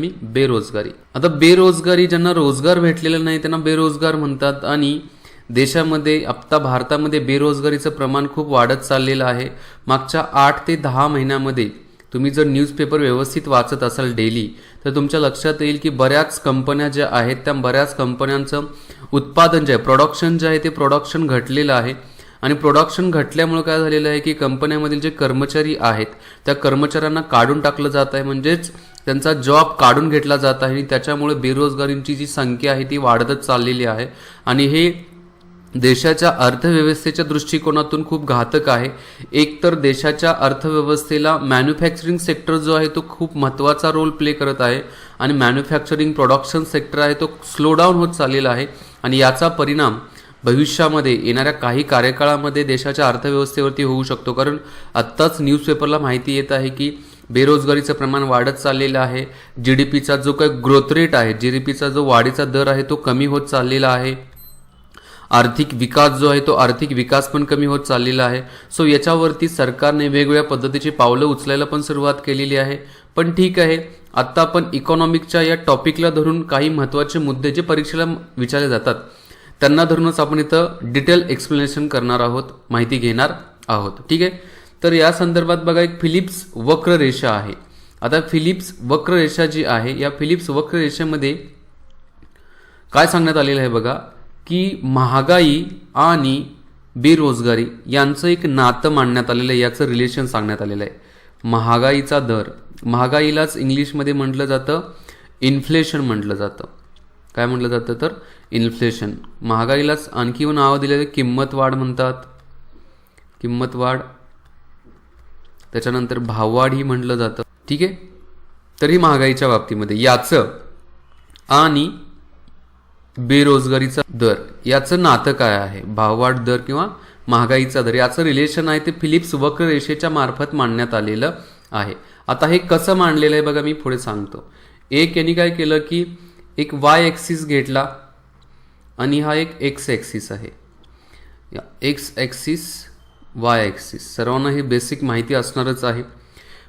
मी बेरोजगारी. आता बेरोजगारी ज्यांना रोजगार भेटलेला नाही त्यांना बेरोजगार म्हणतात आणि देशामध्ये आत्ता भारतामध्ये बेरोजगारीचं प्रमाण खूप वाढत चाललेलं आहे. मागच्या आठ ते दहा महिन्यामध्ये तुम्ही जर न्यूजपेपर व्यवस्थित वाचत असाल डेली तर तुमच्या लक्षात येईल की बऱ्याच कंपन्या ज्या आहेत त्या बऱ्याच कंपन्यांचं उत्पादन जे आहे प्रोडक्शन जे आहे ते प्रोडक्शन घटलेलं आहे. आणि प्रोडक्शन घटल्यामुळे काय झालेलं आहे की कंपन्यामधील जे कर्मचारी आहेत त्या कर्मचाऱ्यांना काढून टाकलं जात आहे. म्हणजेच त्यांचा जॉब काढून घेतला जात आहे आणि त्याच्यामुळे बेरोजगारींची जी संख्या आहे ती वाढतच चाललेली आहे. आणि हे देशाच्या अर्थव्यवस्थेच्या दृष्टिकोनातून खूप घातक आहे. एक तर देशाच्या अर्थव्यवस्थेला मॅन्युफॅक्चरिंग सेक्टर जो आहे तो खूप महत्त्वाचा रोल प्ले करत आहे. आणि मॅन्युफॅक्चरिंग प्रोडक्शन सेक्टर आहे तो स्लो डाऊन होत चाललेला आहे. आणि याचा परिणाम भविष्यामध्ये येणाऱ्या काही कार्यकाळामध्ये देशाच्या अर्थव्यवस्थेवरती होऊ शकतो. कारण आत्ताच न्यूजपेपरला माहिती येत आहे की बेरोजगारीचं प्रमाण वाढत चाललेलं आहे. जी डी पीचा जो काही ग्रोथ रेट आहे जी डी पीचा जो वाढीचा दर आहे तो कमी होत चाललेला आहे. आर्थिक विकास जो आहे तो आर्थिक विकास पण कमी होत चाललेला आहे. सो याच्यावरती सरकारने वेगवेगळ्या पद्धतीची पावलं उचलायला पण सुरुवात केलेली आहे. पण ठीक आहे आत्ता आपण इकॉनॉमिकच्या या टॉपिकला धरून काही महत्त्वाचे मुद्दे जे परीक्षेला विचारले जातात त्यांना धरूनच आपण इथं डिटेल एक्सप्लेनेशन करणार आहोत माहिती घेणार आहोत. ठीक आहे? तर या संदर्भात बघा एक फिलिप्स वक्र रेषा आहे. आता फिलिप्स वक्र रेषा जी आहे या फिलिप्स वक्र रेषेमध्ये काय सांगण्यात आलेलं आहे बघा की महागाई आणि बेरोजगारी यांचं एक नातं मांडण्यात आलेलं आहे याचं रिलेशन सांगण्यात आलेलं आहे. महागाईचा दर. महागाईलाच इंग्लिशमध्ये म्हटलं जातं इन्फ्लेशन म्हटलं जातं. काय म्हटलं जातं तर? इन्फ्लेशन. महागाईलाच आणखी नावं दिलेलं किंमत वाढ म्हणतात. किंमत वाढ. त्याच्यानंतर भाववाढ ही म्हटलं जातं. ठीक आहे? तरी महागाईच्या बाबतीमध्ये याचं आणि बेरोजगारीचा दर याचं नातं काय आहे? भाववाढ दर किंवा महागाईचा दर याचं रिलेशन आहे ते फिलिप्स वक्र रेषेच्या मार्फत मांडण्यात आलेलं आहे. आता हे कसं मांडलेलं आहे बघा मी पुढे सांगतो. एक यांनी काय केलं की एक वाय ॲक्सिस घेतला. आणि हा एक एक्स ॲक्सिस आहे. या एक्स ॲक्सिस वाय ॲक्सिस सर्वांना हे बेसिक माहिती असणारच आहे.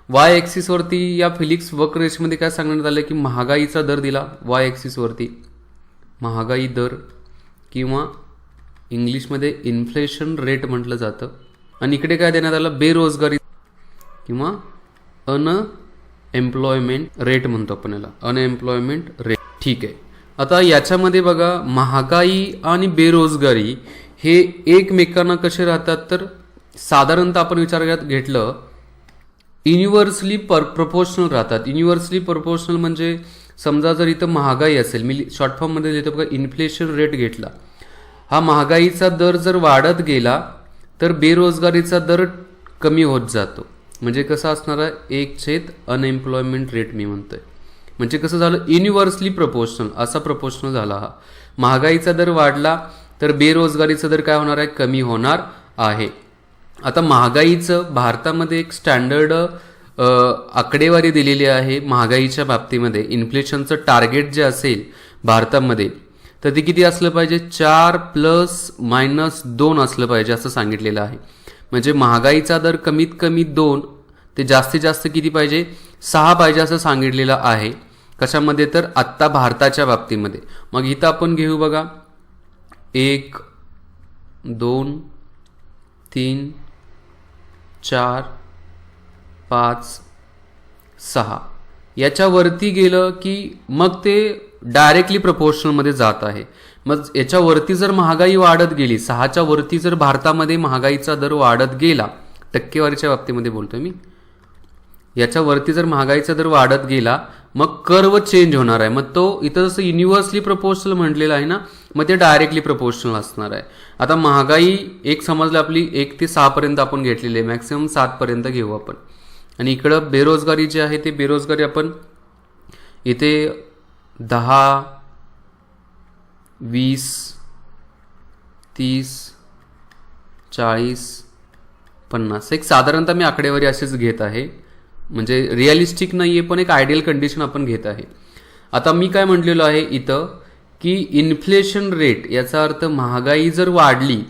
वाय ॲक्सिसवरती या फिलिक्स वक्ररेषेमध्ये काय सांगण्यात आलं की महागाईचा दर दिला. वाय ॲक्सिसवरती महागाई दर किंवा इंग्लिशमध्ये इन्फ्लेशन रेट म्हटलं जातं. आणि इकडे काय देण्यात आलं? बेरोजगारी किंवा अन एम्प्लॉयमेंट रेट म्हणतो आपण याला. अनएम्प्लॉयमेंट रेट ठीक आहे. आता याच्यामध्ये बघा महागाई आणि बेरोजगारी हे एकमेकांना कसे राहतात? तर साधारणतः आपण विचारात घेतलं युनिव्हर्सली पर प्रपोर्शनल राहतात. युनिव्हर्सली प्रपोर्शनल म्हणजे समजा जर इथं महागाई असेल मी शॉर्ट फॉर्ममध्ये लिहितो बघा इन्फ्लेशन रेट घेतला. हा महागाईचा दर जर वाढत गेला तर बेरोजगारीचा दर कमी होत जातो. म्हणजे कसं असणार आहे? एक छेद अनएम्प्लॉयमेंट रेट मी म्हणतोय. म्हणजे कसं झालं युनिव्हर्सली प्रपोशनल असा प्रपोशनल झाला हा. महागाईचा दर वाढला तर बेरोजगारीचा दर काय होणार आहे? कमी होणार आहे. आता महागाईचं भारतामध्ये एक स्टँडर्ड आकडेवारी दिलेली आहे महागाईच्या बाबतीमध्ये. इन्फ्लेशनचं टार्गेट जे असेल भारतामध्ये तर ते किती असलं पाहिजे? चार प्लस मायनस दोन असलं पाहिजे असं सांगितलेलं आहे. म्हणजे महागाईचा दर कमीत कमी दोन ते जास्तीत जास्त किती पाहिजे? सहा पाहिजे असं सांगितलेलं आहे. कशामध्ये तर आत्ता भारताच्या बाबतीमध्ये. मग इथं आपण घेऊ बघा. एक दोन तीन चार पाच सहा. याच्यावरती गेलं की मग ते डायरेक्टली प्रपोर्शनलमध्ये जात आहे. मग याच्यावरती जर महागाई वाढत गेली सहाच्या वरती जर भारतामध्ये महागाईचा दर वाढत गेला टक्केवारीच्या बाबतीमध्ये बोलतोय मी. याच्यावरती जर महागाईचा दर वाढत गेला मग कर्व चेंज होणार आहे. मग तो इथं जसं युनिव्हर्सली प्रपोशनल म्हटलेलं आहे ना मग ते डायरेक्टली प्रपोशनल असणार आहे. आता महागाई एक समजलं आपली एक ते सहापर्यंत आपण घेतलेली आहे. मॅक्सिमम सातपर्यंत घेऊ आपण. आणि इकडं बेरोजगारी जी आहे ते बेरोजगारी आपण इथे दहा वीस तीस चाळीस पन्नास. एक साधारणतः मी आकडेवारी असेच घेत आहे. म्हणजे रिअलिस्टिक नाही आहे पण एक आयडियल कंडिशन आपण घेत आहे. आता मी काय म्हटलेलो आहे इथं की इन्फ्लेशन रेट याचा अर्थ महागाई जर वाढली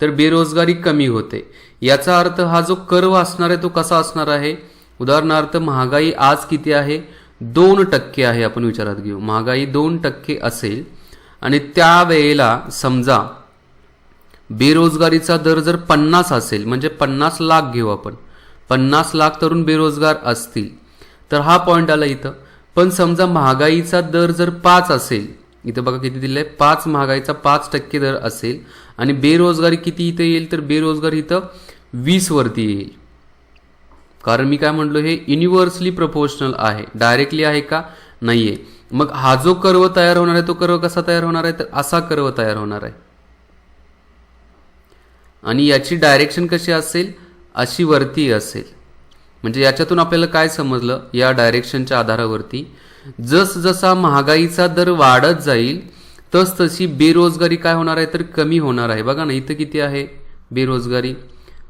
तर बेरोजगारी कमी होते. याचा अर्थ हा जो कर्व असणार आहे तो कसा असणार आहे? उदाहरणार्थ महागाई आज किती आहे? दोन टक्के आहे आपण विचारात घेऊ. महागाई दोन टक्के असेल आणि त्यावेळेला समजा बेरोजगारीचा दर जर पन्नास असेल म्हणजे पन्नास लाख घेऊ आपण. पन्नास लाख तरुण बेरोजगार असतील. तर हा पॉईंट आला इथं. पण समजा महागाईचा दर जर पाच असेल इथं बघा किती दिलंय पाच महागाईचा पाच टक्के दर असेल आणि बेरोजगारी किती इथं येईल तर बेरोजगारी इथं वीस वरती येईल. कारण मी काय म्हणलो हे युनिव्हर्सली प्रपोर्शनल आहे. डायरेक्टली आहे का? नाहीये. मग हा जो कर्व तयार होणार आहे तो कर्व कसा तयार होणार आहे? तर असा कर्व तयार होणार आहे. आणि याची डायरेक्शन कशी असेल? अशी वरती असेल. म्हणजे याच्यातून आपल्याला काय समजलं? या डायरेक्शनच्या आधारावरती जसजसा महागाईचा दर वाढत जाईल तस तशी बेरोजगारी काय होणार आहे? तर कमी होणार आहे. बघा ना इथं किती आहे? बेरोजगारी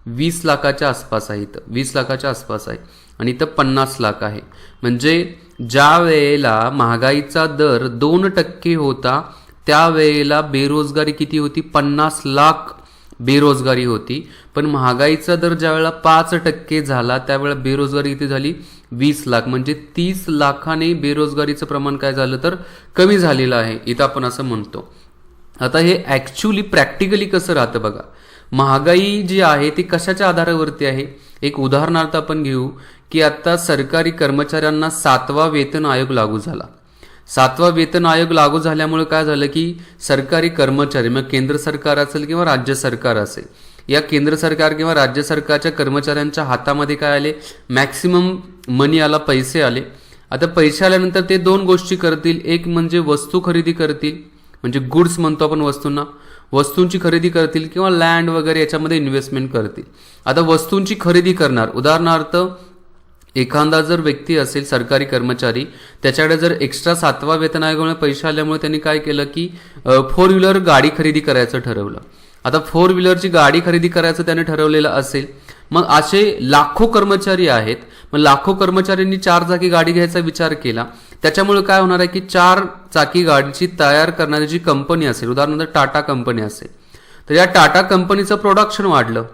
वीस लाखाच्या आसपास आहे इथं. वीस लाखाच्या आसपास आहे. आणि इथं पन्नास लाख आहे. म्हणजे ज्या वेळेला महागाईचा दर दोन टक्के होता त्यावेळेला बेरोजगारी किती होती? पन्नास लाख बेरोजगारी होती. पण महागाईचा दर ज्यावेळेला पाच टक्के झाला त्यावेळेला बेरोजगारी किती झाली? वीस लाख. म्हणजे तीस लाखाने बेरोजगारीचं प्रमाण काय झालं तर कमी झालेलं आहे. इथं आपण असं म्हणतो. आता हे ॲक्च्युली प्रॅक्टिकली कसं राहतं बघा? महागाई जी आहे ती कशाच्या आधारावरती आहे? एक उदाहरणार्थ आपण घेऊ की आता सरकारी कर्मचाऱ्यांना सातवा वेतन आयोग लागू झाला. सातवा वेतन आयोग लागू झाल्यामुळे काय झालं की सरकारी कर्मचारी मग केंद्र सरकार असेल किंवा राज्य सरकार असेल या केंद्र सरकार किंवा राज्य सरकारच्या कर्मचाऱ्यांच्या हातामध्ये काय आले? मॅक्सिमम मनी आला पैसे आले. आता पैसे आल्यानंतर ते दोन गोष्टी करतील. एक म्हणजे वस्तू खरेदी करतील म्हणजे गुड्स म्हणतो आपण वस्तूंना. वस्तूंची खरेदी करतील किंवा लँड वगैरे याच्यामध्ये इन्व्हेस्टमेंट करतील. आता वस्तूंची खरेदी करणार उदाहरणार्थ एखादा जर व्यक्ती असेल सरकारी कर्मचारी त्याच्याकडे जर एक्स्ट्रा सातवा वेतन आयोगामुळे पैसे आल्यामुळे त्यांनी काय केलं की फोर व्हीलर गाडी खरेदी करायचं ठरवलं. आता फोर व्हीलरची गाडी खरेदी करायचं त्याने ठरवलेलं असेल मग असे लाखो कर्मचारी आहेत मग लाखो कर्मचाऱ्यांनी चार चाकी गाडी घ्यायचा विचार केला त्याच्यामुळे काय होणार आहे की चार चाकी गाडीची तयार करणारी जी कंपनी असेल उदाहरणार्थ टाटा कंपनी असेल तर या टाटा कंपनीचं प्रोडक्शन वाढलं.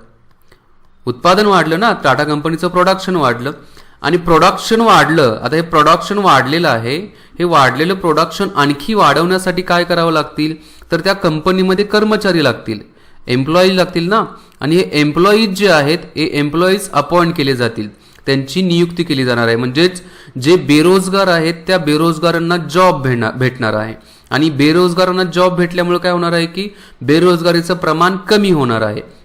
उत्पादन वाढलं ना टाटा कंपनीचं प्रोडक्शन वाढलं. आणि प्रोडक्शन वाढलं. आता हे प्रोडक्शन वाढलेलं आहे. हे वाढलेलं प्रोडक्शन आणखी वाढवण्यासाठी काय करावं लागतील? तर त्या कंपनीमध्ये कर्मचारी लागतील. एम्प्लॉईज लागतील ना? आणि हे एम्प्लॉईज जे आहेत हे एम्प्लॉईज अपॉइंट केले जातील. त्यांची नियुक्ती केली जाणार आहे. म्हणजेच जे बेरोजगार आहेत त्या बेरोजगारांना जॉब भेटणार भेटणार आहे. आणि बेरोजगारांना जॉब भेटल्यामुळे काय होणार आहे की बेरोजगारीचं प्रमाण कमी होणार आहे.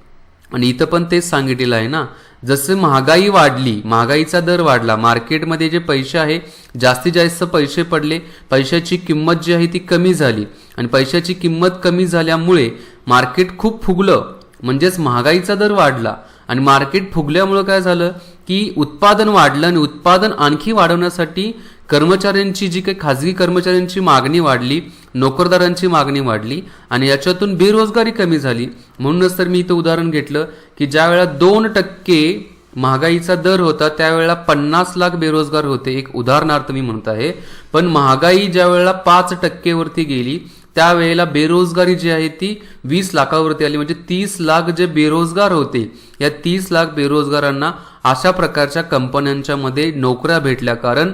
आणि इथं पण तेच सांगितलेलं आहे ना जसं महागाई वाढली महागाईचा दर वाढला मार्केटमध्ये जे पैसे आहे जास्तीत जास्त पैसे पडले पैशाची किंमत जी आहे ती कमी झाली. आणि पैशाची किंमत कमी झाल्यामुळे मार्केट खूप फुगलं म्हणजेच महागाईचा दर वाढला. आणि मार्केट फुगल्यामुळं काय झालं की उत्पादन वाढलं आणि उत्पादन आणखी वाढवण्यासाठी कर्मचाऱ्यांची जी काही खाजगी कर्मचाऱ्यांची मागणी वाढली नोकरदारांची मागणी वाढली आणि याच्यातून बेरोजगारी कमी झाली. म्हणूनच तर मी इथं उदाहरण घेतलं की ज्या वेळेला दोन टक्के महागाईचा दर होता त्यावेळेला पन्नास लाख बेरोजगार होते. एक उदाहरणार्थ मी म्हणत आहे. पण महागाई ज्या वेळेला पाच टक्केवरती गेली त्यावेळेला बेरोजगारी जी आहे ती वीस लाखावरती आली. म्हणजे तीस लाख जे बेरोजगार होते या तीस लाख बेरोजगारांना अशा प्रकारच्या कंपन्यांच्या मध्ये नोकऱ्या भेटल्या. कारण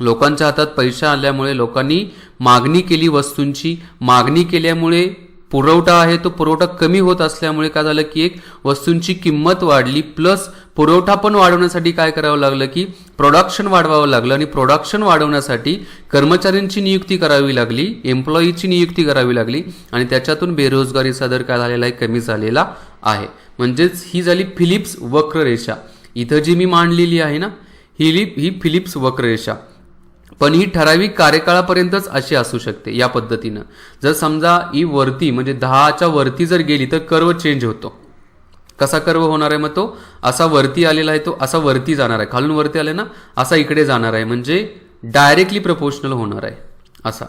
लोकांच्या हातात पैसा आल्यामुळे लोकांनी मागणी केली वस्तूंची. मागणी केल्यामुळे पुरवठा आहे तो पुरवठा कमी होत असल्यामुळे काय झालं की एक वस्तूंची किंमत वाढली. प्लस पुरवठा पण वाढवण्यासाठी काय करावं लागलं की प्रोडक्शन वाढवावं लागलं आणि प्रोडक्शन वाढवण्यासाठी कर्मचाऱ्यांची नियुक्ती करावी लागली एम्प्लॉईची नियुक्ती करावी लागली आणि त्याच्यातून बेरोजगारीचा दर काय झालेला आहे कमी झालेला आहे. म्हणजेच ही झाली फिलिप्स वक्ररेषा. इथं जी मी मांडलेली आहे ना ही ही फिलिप्स वक्ररेषा. पण ही ठराविक कार्यकाळापर्यंतच अशी असू शकते या पद्धतीनं. जर समजा ही वरती म्हणजे दहाच्या वरती जर गेली तर कर्व चेंज होतो. कसा कर्व होणार आहे मग तो? असा वरती आलेला आहे तो असा वरती जाणार आहे. खालून वरती आले ना असा इकडे जाणार आहे. म्हणजे डायरेक्टली प्रपोशनल होणार आहे. असा.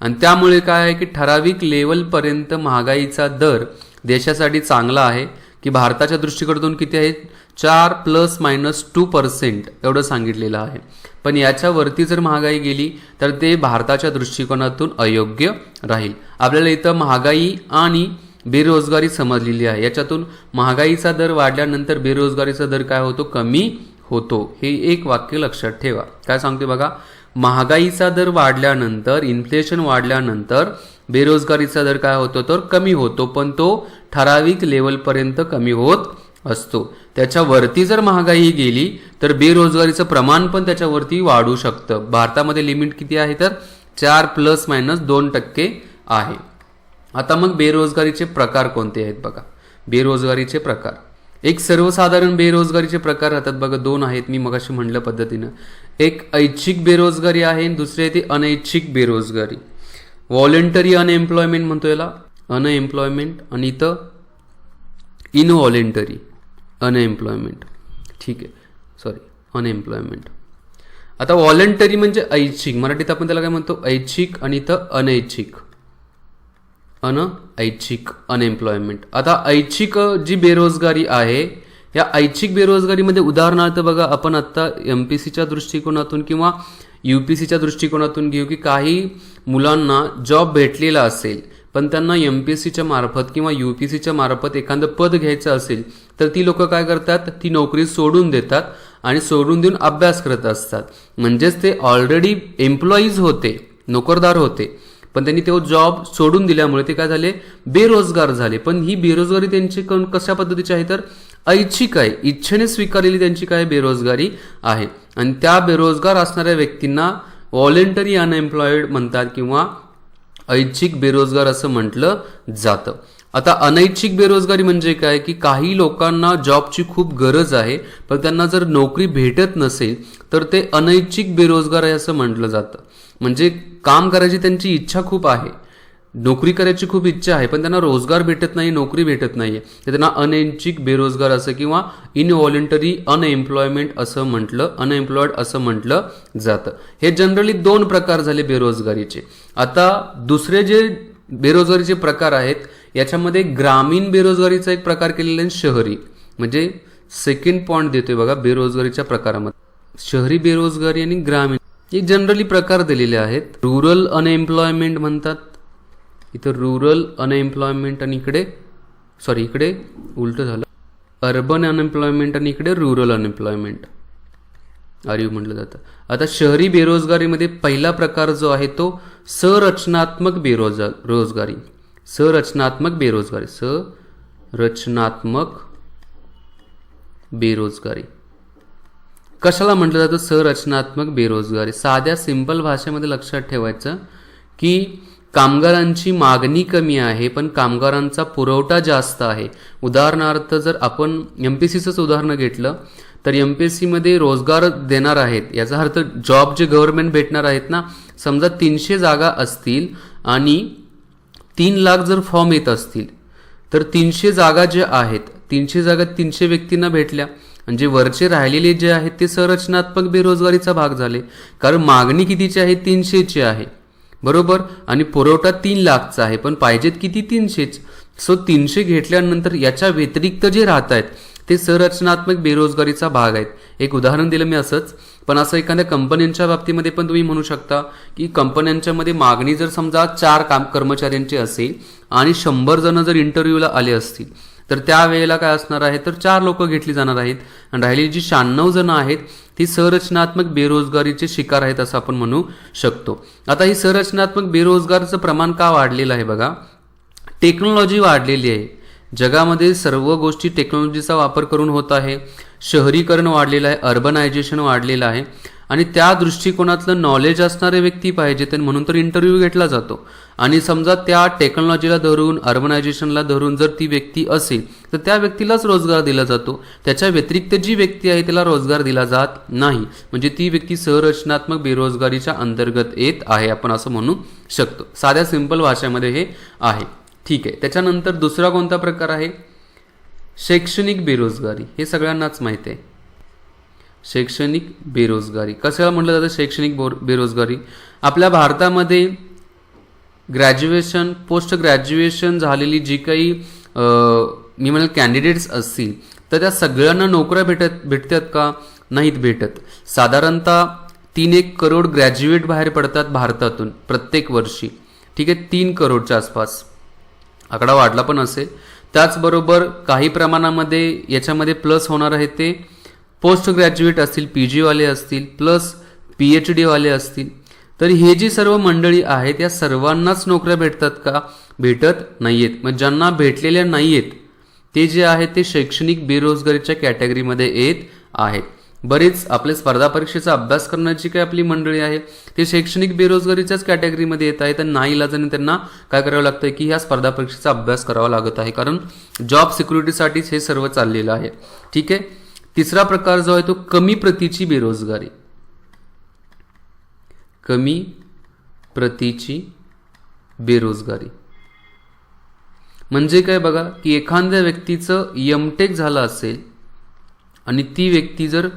आणि त्यामुळे काय आहे की ठराविक लेवलपर्यंत महागाईचा दर देशासाठी चांगला आहे की भारताच्या दृष्टीकडून किती आहे? चार प्लस मायनस टू पर्सेंट एवढं सांगितलेलं आहे. पण याच्यावरती जर महागाई गेली तर ते भारताच्या दृष्टिकोनातून अयोग्य राहील. आपल्याला इथं महागाई आणि बेरोजगारी समजलेली आहे. याच्यातून महागाईचा दर वाढल्यानंतर बेरोजगारीचा दर काय होतो? कमी होतो. हे एक वाक्य लक्षात ठेवा. काय सांगते बघा? महागाईचा दर वाढल्यानंतर इन्फ्लेशन वाढल्यानंतर बेरोजगारीचा दर काय होतो? तर कमी होतो. पण तो ठराविक लेवलपर्यंत कमी होत असतो. त्याच्यावरती जर महागाई गेली तर बेरोजगारीचं प्रमाण पण त्याच्यावरती वाढू शकतं. भारतामध्ये लिमिट किती आहे तर? चार प्लस मायनस दोन टक्के आहे. आता मग बेरोजगारीचे प्रकार कोणते आहेत बघा. बेरोजगारीचे प्रकार. एक सर्वसाधारण बेरोजगारीचे प्रकार राहतात बघा. दोन आहेत मी मगाशी म्हणलं पद्धतीनं. एक ऐच्छिक बेरोजगारी आहे आणि दुसरी आहे ती अनैच्छिक बेरोजगारी. व्हॉलेंटरी अनएम्प्लॉयमेंट म्हणतो याला. अनएम्प्लॉयमेंट आणि इथं इनव्हॉलेंटरी अनएम्प्लॉयमेंट ठीक आहे. सॉरी अनएम्प्लॉयमेंट आता व्हॉलेंटरी म्हणजे ऐच्छिक. मराठीत आपण त्याला काय म्हणतो? ऐच्छिक आणि इथं अनैच्छिक. अनऐच्छिक अनएम्प्लॉयमेंट आता ऐच्छिक जी बेरोजगारी आहे या ऐच्छिक बेरोजगारीमध्ये उदाहरणार्थ बघा आपण आत्ता एम पी सीच्या दृष्टिकोनातून किंवा यू पी सीच्या दृष्टिकोनातून घेऊ की काही मुलांना जॉब भेटलेला असेल पण त्यांना एम पी एस सीच्या मार्फत किंवा यू पी सीच्या मार्फत एखादं पद घ्यायचं असेल तर ती लोक काय करतात? ती नोकरी सोडून देतात आणि सोडून देऊन अभ्यास करत असतात. म्हणजेच ते ऑलरेडी एम्प्लॉईज होते नोकरदार होते. पण त्यांनी तो जॉब सोडून दिल्यामुळे ते काय झाले? बेरोजगार झाले. पण ही बेरोजगारी त्यांची कशा पद्धतीची आहे तर? ऐच्छिक आहे. इच्छेने स्वीकारलेली त्यांची काय बेरोजगारी आहे. आणि त्या बेरोजगार असणाऱ्या व्यक्तींना व्हॉलेंटरी अनएम्प्लॉईड म्हणतात किंवा ऐच्छिक बेरोजगार असं म्हटलं जातं. आता अनैच्छिक बेरोजगारी म्हणजे काय? की काही लोकांना जॉबची खूप गरज आहे पण त्यांना जर नोकरी भेटत नसेल तर ते अनैच्छिक बेरोजगार आहे असं म्हटलं जातं. म्हणजे काम करायची त्यांची इच्छा खूप आहे. नोकरी करायची खूप इच्छा आहे पण त्यांना रोजगार भेटत नाही नोकरी भेटत नाहीये. तर त्यांना अनैच्छिक बेरोजगार असं किंवा इनव्हॉलेंटरी अनएम्प्लॉयमेंट असं म्हटलं अनएम्प्लॉयड असं म्हटलं जातं. हे जनरली दोन प्रकार झाले बेरोजगारीचे. आता दुसरे जे बेरोजगारीचे प्रकार आहेत याच्यामध्ये ग्रामीण बेरोजगारीचा एक प्रकार केलेला आहे शहरी. म्हणजे सेकंड पॉईंट देतोय बघा बेरोजगारीच्या प्रकारामध्ये. शहरी बेरोजगारी आणि ग्रामीण. हे जनरली प्रकार दिलेले आहेत. रुरल अनएम्प्लॉयमेंट म्हणतात. इथं रुरल अनएम्प्लॉयमेंट आणि इकडे सॉरी इकडे उलट झालं. अर्बन अनएम्प्लॉयमेंट आणि इकडे रुरल अनएम्प्लॉयमेंट आर यू म्हटलं जातं. आता शहरी बेरोजगारीमध्ये पहिला प्रकार जो आहे तो संरचनात्मक बेरोजगार रोजगारी. संरचनात्मक बेरोजगारी संरचनात्मक बेरोजगारी. कशाला म्हटलं जातं संरचनात्मक बेरोजगारी? साध्या सिंपल भाषेमध्ये लक्षात ठेवायचं की कामगारांची मागणी कमी आहे पण कामगारांचा पुरवठा जास्त आहे. उदाहरणार्थ जर आपण एम पी सीचंच उदाहरण घेतलं तर एम पी एस सीमध्ये रोजगार देणार आहेत. याचा अर्थ जॉब जे गव्हर्नमेंट भेटणार आहेत ना समजा तीनशे जागा असतील आणि तीन लाख जर फॉर्म येत असतील तर तीनशे जागा ज्या आहेत तीनशे जागा तीनशे व्यक्तींना भेटल्या. म्हणजे वरचे राहिलेले जे आहेत ते संरचनात्मक बेरोजगारीचा भाग झाले. कारण मागणी कितीची आहे? तीनशेची आहे. बरोबर? आणि पुरवठा तीन लाखचा आहे. पण पाहिजेत किती? तीनशेच. सो तीनशे घेतल्यानंतर याच्या व्यतिरिक्त जे राहत आहेत ते संरचनात्मक बेरोजगारीचा भाग आहेत. एक उदाहरण दिलं मी असंच पण असं एखाद्या कंपन्यांच्या बाबतीमध्ये पण तुम्ही म्हणू शकता की कंपन्यांच्या मध्ये मागणी जर समजा चार काम कर्मचाऱ्यांची असेल आणि शंभर जण जर इंटरव्ह्यूला आले असतील तर त्या वेळेला काय असणार आहे? तर चार लोक घेतली जाणार आहेत. आणि राहिलेली जी शहाण्णव जण आहेत ती संरचनात्मक बेरोजगारीचे शिकार आहेत असं आपण म्हणू शकतो. आता ही संरचनात्मक बेरोजगारचं प्रमाण का वाढलेलं आहे बघा? टेक्नॉलॉजी वाढलेली आहे. जगामध्ये सर्व गोष्टी टेक्नॉलॉजीचा वापर करून होत आहे. शहरीकरण वाढलेलं आहे अर्बनायझेशन वाढलेलं आहे. आणि त्या दृष्टिकोनातलं नॉलेज असणारे व्यक्ती पाहिजे तर म्हणून तर इंटरव्ह्यू घेतला जातो. आणि समजा त्या टेक्नॉलॉजीला धरून अर्बनायझेशनला धरून जर ती व्यक्ती असेल तर त्या व्यक्तीलाच रोजगार दिला जातो. त्याच्या व्यतिरिक्त जी व्यक्ती आहे त्याला रोजगार दिला जात नाही. म्हणजे ती व्यक्ती संरचनात्मक बेरोजगारीच्या अंतर्गत येत आहे आपण असं म्हणू शकतो. साध्या सिंपल भाषेमध्ये हे आहे. ठीक आहे. त्याच्यानंतर दुसरा कोणता प्रकार आहे? शैक्षणिक बेरोजगारी. हे सगळ्यांनाच माहीत आहे. शैक्षणिक बेरोजगारी. कशाला म्हटलं जातं शैक्षणिक बोर बेरोजगारी? आपल्या भारतामध्ये ग्रॅज्युएशन पोस्ट ग्रॅज्युएशन झालेली जी काही मी म्हणाल कॅन्डिडेट्स असतील तर त्या सगळ्यांना नोकऱ्या भेटत भेटतात का? नाहीत भेटत. साधारणतः तीन एक करोड ग्रॅज्युएट बाहेर पडतात भारतातून प्रत्येक वर्षी. ठीक आहे? तीन करोडच्या आसपास. आकडा वाढला पण असेल. त्याचबरोबर काही प्रमाणामध्ये याच्यामध्ये प्लस होणार आहे ते पोस्ट ग्रॅज्युएट असतील पी जीवाले असतील प्लस पी एच डीवाले असतील. तर हे जी सर्व मंडळी आहेत या सर्वांनाच नोकऱ्या भेटतात का? भेटत नाहीयेत. मग ज्यांना भेटलेल्या नाहीयेत ते जे आहेत ते शैक्षणिक बेरोजगारीच्या कॅटेगरीमध्ये येत आहेत. बरेच आपले स्पर्धा परीक्षेचा अभ्यास करण्याची काही आपली मंडळी आहे ते शैक्षणिक बेरोजगारीच्याच कॅटेगरीमध्ये येत आहे तर नाही इलाजाने त्यांना काय करावं लागतं की ह्या स्पर्धा परीक्षेचा अभ्यास करावा लागत आहे कारण जॉब सिक्युरिटीसाठीच हे सर्व चाललेलं आहे. ठीक आहे? तिसरा प्रकार जो आहे तो कमी प्रतीची बेरोजगारी. कमी प्रतीची बेरोजगारी. म्हणजे काय बघा की एखाद्या व्यक्तीचं यमटेक झालं असेल आणि ती व्यक्ती जर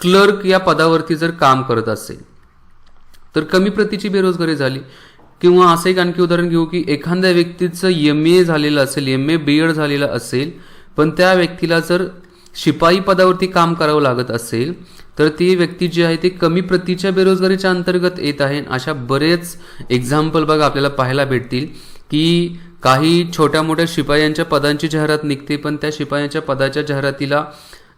क्लर्क या पदावरती जर काम करत असेल तर कमी प्रतीची बेरोजगारी झाली. किंवा असं एक आणखी उदाहरण घेऊ की एखाद्या व्यक्तीचं एम ए झालेलं असेल एम ए बी एड झालेलं असेल पण त्या व्यक्तीला जर शिपाई पदावरती काम करावं लागत असेल तर ती व्यक्ती जी आहे ती कमी प्रतीच्या बेरोजगारीच्या अंतर्गत येत आहे. अशा बरेच एक्झाम्पल बघा आपल्याला पाहायला भेटतील की काही छोट्या मोठ्या शिपायांच्या पदांची जाहिरात निघते पण त्या शिपायांच्या पदाच्या जाहिरातीला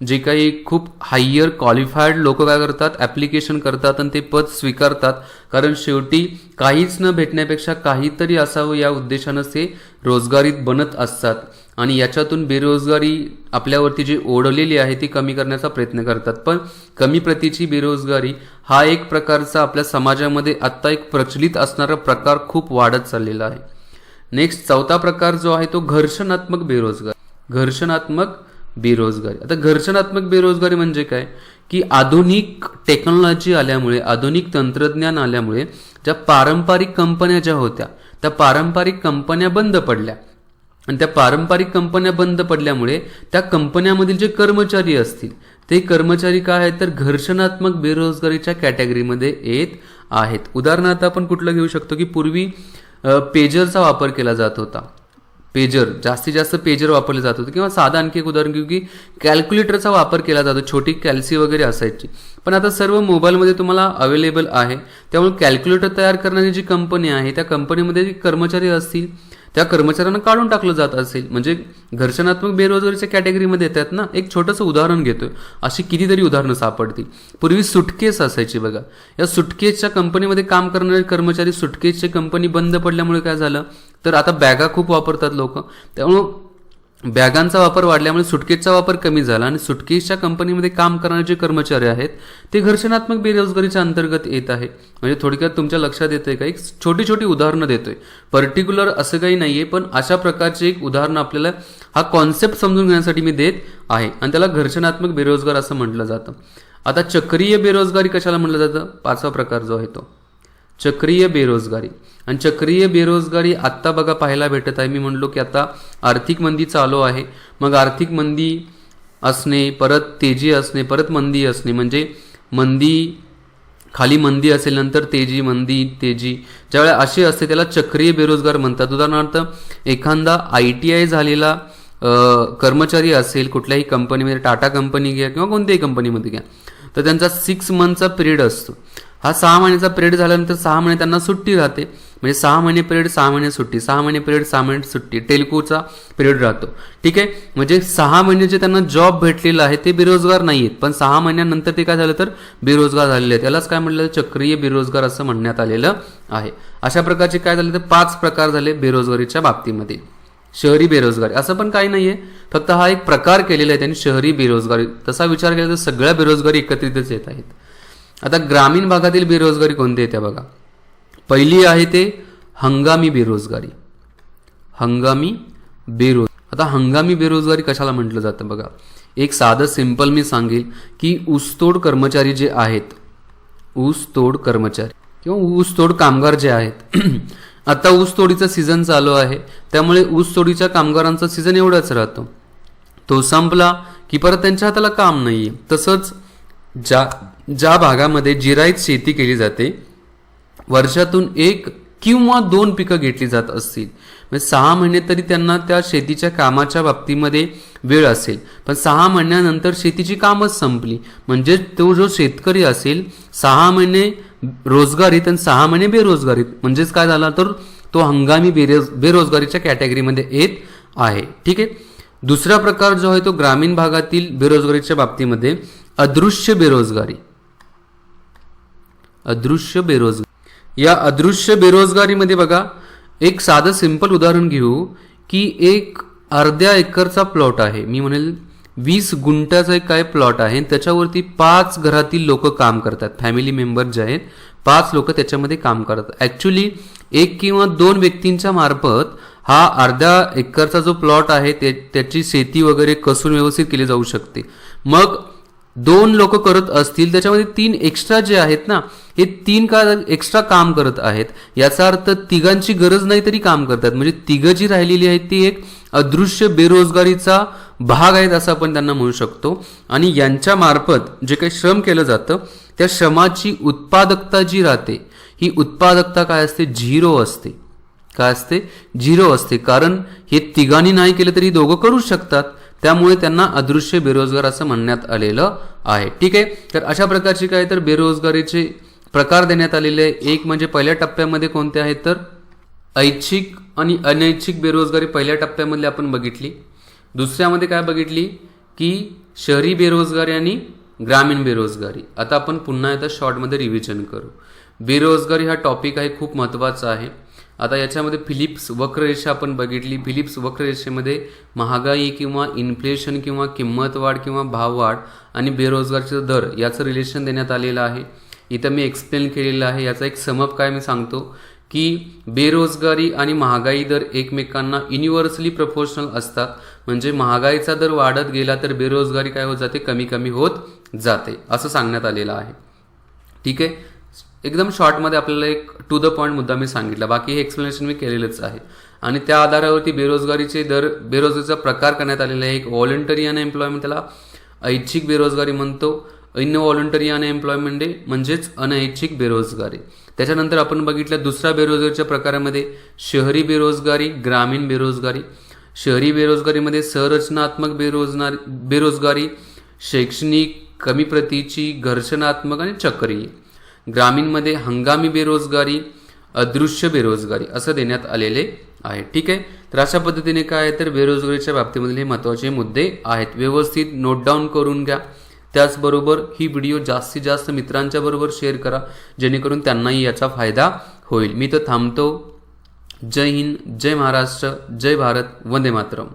जे काही खूप हायर क्वालिफाईड लोक काय करतात ॲप्लिकेशन करतात आणि ते पद स्वीकारतात. कारण शेवटी काहीच न भेटण्यापेक्षा काहीतरी असावं या उद्देशानं ते रोजगारीत बनत असतात. आणि याच्यातून बेरोजगारी आपल्यावरती जी ओढलेली आहे ती कमी करण्याचा प्रयत्न करतात. पण कमी प्रतीची बेरोजगारी हा एक प्रकारचा आपल्या समाजामध्ये आत्ता एक प्रचलित असणारा प्रकार खूप वाढत चाललेला आहे. नेक्स्ट चौथा प्रकार जो आहे तो घर्षणात्मक बेरोजगार. घर्षणात्मक बेरोजगारी. आता घर्षणात्मक बेरोजगारी म्हणजे काय? की आधुनिक टेक्नॉलॉजी आल्यामुळे आधुनिक तंत्रज्ञान आल्यामुळे ज्या पारंपरिक कंपन्या ज्या होत्या त्या पारंपरिक कंपन्या बंद पडल्या. आणि त्या पारंपरिक कंपन्या बंद पडल्यामुळे त्या कंपन्यामधील जे कर्मचारी असतील ते कर्मचारी काय आहेत? तर घर्षणात्मक बेरोजगारीच्या कॅटेगरीमध्ये येत आहेत. उदाहरणार्थ आपण कुठलं घेऊ शकतो की पूर्वी पेजरचा वापर केला जात होता. पेजर जास्तीत जास्त पेजर वापरले जात होते किंवा साधा आणखी एक उदाहरण घेऊ की कॅल्क्युलेटरचा वापर केला जातो छोटी कॅल्सी वगैरे असायची. पण आता सर्व मोबाईलमध्ये तुम्हाला अवेलेबल आहे. त्यामुळे कॅल्क्युलेटर तयार करणारी जी कंपनी आहे त्या कंपनीमध्ये जे कर्मचारी असतील त्या कर्मचाऱ्यांना काढून टाकलं जात असेल. म्हणजे घर्षणात्मक बेरोजगारीच्या कॅटेगरीमध्ये येतात ना एक छोटंसं उदाहरण घेतोय. अशी कितीतरी उदाहरणं सापडतील. पूर्वी सुटकेस असायची बघा. या सुटकेसच्या कंपनीमध्ये काम करणारे कर्मचारी सुटकेसची कंपनी बंद पडल्यामुळे काय झालं? तर आता बॅगा खूप वापरतात लोक. त्यामुळं बॅगांचा वापर वाढल्यामुळे सुटकेसचा वापर कमी झाला आणि सुटकेसच्या कंपनीमध्ये काम करणारे जे कर्मचारी आहेत ते घर्षणात्मक बेरोजगारीच्या अंतर्गत येत आहे. म्हणजे थोडक्यात तुमच्या लक्षात येतंय का? एक छोटी छोटी उदाहरणं देतोय. पर्टिक्युलर असं काही नाहीये पण अशा प्रकारचे एक उदाहरण आपल्याला हा कॉन्सेप्ट समजून घेण्यासाठी मी देत आहे. आणि त्याला घर्षणात्मक बेरोजगार असं म्हटलं जातं. आता चक्रीय बेरोजगारी कशाला म्हटलं जातं? पाचवा प्रकार जो आहे तो. चक्रीय बेरोजगारी. आणि चक्रीय बेरोजगारी आत्ता बघा पाहायला भेटत आहे. मी म्हणलो की आता आर्थिक मंदी चालू आहे. मग आर्थिक मंदी असणे परत तेजी असणे परत मंदी असणे म्हणजे मंदी खाली मंदी असेल नंतर तेजी मंदी तेजी. ज्यावेळेला असे असते त्याला चक्रीय बेरोजगार म्हणतात. उदाहरणार्थ एखादा आय टी आय झालेला कर्मचारी असेल कुठल्याही कंपनीमध्ये टाटा कंपनी घ्या किंवा कोणत्याही कंपनीमध्ये घ्या तर त्यांचा सिक्स मंथचा पिरियड असतो. हा सहा महिन्याचा पिरियड झाल्यानंतर सहा महिने त्यांना सुट्टी राहते. म्हणजे सहा महिने पिरियड सहा महिने सुट्टी. सहा महिने पिरियड सहा महिने सुट्टी. टेल्कोचा पिरियड राहतो. ठीक आहे? म्हणजे सहा महिने जे त्यांना जॉब भेटलेला आहे ते बेरोजगार नाही आहेत पण सहा महिन्यानंतर ते काय झालं तर बेरोजगार झालेले आहेत. त्यालाच काय म्हटलं चक्रीय बेरोजगार असं म्हणण्यात आलेलं आहे. अशा प्रकारचे काय झाले तर पाच प्रकार झाले बेरोजगारीच्या बाबतीमध्ये. शहरी बेरोजगारी. असं पण काही नाहीये. फक्त हा एक प्रकार केलेला आहे त्यांनी शहरी बेरोजगारी. तसा विचार केला तर सगळ्या बेरोजगारी एकत्रितच येत आहेत. आता ग्रामीण भागातील बेरोजगारी कोणती येते बघा. पहिली आहे ते हंगामी बेरोजगारी. हंगामी बेरोज आता हंगामी बेरोजगारी कशाला म्हटलं जातं बघा. एक साधं सिंपल मी सांगेल की ऊसतोड कर्मचारी जे आहेत ऊसतोड कर्मचारी किंवा ऊसतोड कामगार जे आहेत आता ऊसतोडीचा सीझन चालू आहे त्यामुळे ऊसतोडीच्या कामगारांचा सीझन एवढाच राहतो. तो संपला की परत त्यांच्या हाताला काम नाहीये. तसंच ज्या ज्या भागामध्ये जिरायत शेती केली जाते वर्षातून एक किंवा दोन पिकं घेतली जात असतील. म्हणजे सहा महिने तरी त्यांना त्या शेतीच्या कामाच्या बाबतीमध्ये वेळ असेल. पण सहा महिन्यानंतर शेतीची कामच संपली. म्हणजे तो जो शेतकरी असेल सहा महिने रोजगारीत आणि सहा महिने बेरोजगारीत म्हणजेच काय झाला तर तो हंगामी बेरोज बेरोजगारीच्या कॅटेगरीमध्ये येत आहे. ठीक आहे? दुसरा प्रकार जो आहे तो ग्रामीण भागातील बेरोजगारीच्या बाबतीमध्ये. अदृश्य बेरोजगारी. अदृश्य बेरोजगारी. या अदृश्य बेरोजगारीमध्ये बघा एक साधं सिंपल उदाहरण घेऊ की एक अर्ध्या एकरचा प्लॉट आहे. मी म्हणेल वीस गुंठ्याचा एक काय प्लॉट आहे? त्याच्यावरती पाच घरातील लोक काम करतात. फॅमिली मेंबर जे आहेत पाच लोक त्याच्यामध्ये काम करतात. ऍक्च्युली एक किंवा दोन व्यक्तींच्या मार्फत हा अर्ध्या एकरचा जो प्लॉट आहे ते त्याची शेती वगैरे कसून व्यवस्थित केली जाऊ शकते. मग दोन लोक करत असतील त्याच्यामध्ये तीन एक्स्ट्रा जे आहेत ना हे तीन का एक्स्ट्रा काम करत आहेत. याचा अर्थ तिघांची गरज नाही तरी काम करतात. म्हणजे तिघं जी राहिलेली आहेत ती एक अदृश्य बेरोजगारीचा भाग आहेत असं आपण त्यांना म्हणू शकतो. आणि यांच्या मार्फत जे काही श्रम केलं जातं त्या श्रमाची उत्पादकता जी राहते ही उत्पादकता काय असते? झिरो असते. काय असते? झिरो असते. कारण हे तिघांनी नाही केलं तरी दोघं करू शकतात. त्यामुळे त्यांना अदृश्य बेरोजगार असं म्हणण्यात आलेलं आहे. ठीक आहे? तर अशा प्रकारची काय तर बेरोजगारीचे प्रकार देण्यात आलेले एक म्हणजे पहिल्या टप्प्यामध्ये कोणते आहेत तर? ऐच्छिक आणि अनैच्छिक बेरोजगारी पहिल्या टप्प्यामधली आपण बघितली. दुसऱ्यामध्ये काय बघितली? की शहरी बेरोजगारी आणि ग्रामीण बेरोजगारी. आता आपण पुन्हा एकदा शॉर्टमध्ये रिव्हिजन करू. बेरोजगारी हा टॉपिक आहे खूप महत्त्वाचा आहे. आता याच्यामध्ये फिलिप्स वक्ररेषा आपण बघितली. फिलिप्स वक्ररेषेमध्ये महागाई किंवा इन्फ्लेशन किंवा किंमत वाढ किंवा भाववाढ आणि बेरोजगारीचा दर याचं रिलेशन देण्यात आलेलं आहे. इथं मी एक्सप्लेन केलेलं आहे. याचा एक समप काय मी सांगतो की बेरोजगारी आणि महागाई दर एकमेकांना युनिव्हर्सली प्रपोर्शनल असतात. म्हणजे महागाईचा दर वाढत गेला तर बेरोजगारी काय होत जाते? कमी कमी होत जाते. असं सांगण्यात आलेलं आहे. ठीक आहे? एकदम शॉर्टमध्ये आपल्याला एक टू द पॉईंट मुद्दा मी सांगितला. बाकी हे एक्सप्लेनेशन मी केलेलंच आहे. आणि त्या आधारावरती बेरोजगारीचे दर बेरोजगारीचा प्रकार करण्यात आलेला आहे. एक व्हॉलंटरी अनएम्प्लॉयमेंट त्याला ऐच्छिक बेरोजगारी म्हणतो. इनव्हॉलंटरी अनएम्प्लॉयमेंट म्हणजेच अनैच्छिक बेरोजगारी. त्याच्यानंतर आपण बघितलं दुसऱ्या बेरोजगारीच्या प्रकारामध्ये शहरी बेरोजगारी ग्रामीण बेरोजगारी. शहरी बेरोजगारीमध्ये संरचनात्मक बेरोजगार बेरोजगारी शैक्षणिक कमी प्रतीची घर्षणात्मक आणि चक्रीय. ग्रामीणमध्ये हंगामी बेरोजगारी अदृश्य बेरोजगारी असं देण्यात आलेले आहे. ठीक आहे? तर अशा पद्धतीने काय आहे तर बेरोजगारीच्या बाबतीमधले हे महत्त्वाचे मुद्दे आहेत. व्यवस्थित नोट डाऊन करून घ्या. त्याचबरोबर ही व्हिडिओ जास्तीत जास्त मित्रांच्या बरोबर शेअर करा जेणेकरून त्यांनाही याचा फायदा होईल. मी तर थांबतो. जय हिंद जय महाराष्ट्र जय भारत वंदे मातरम.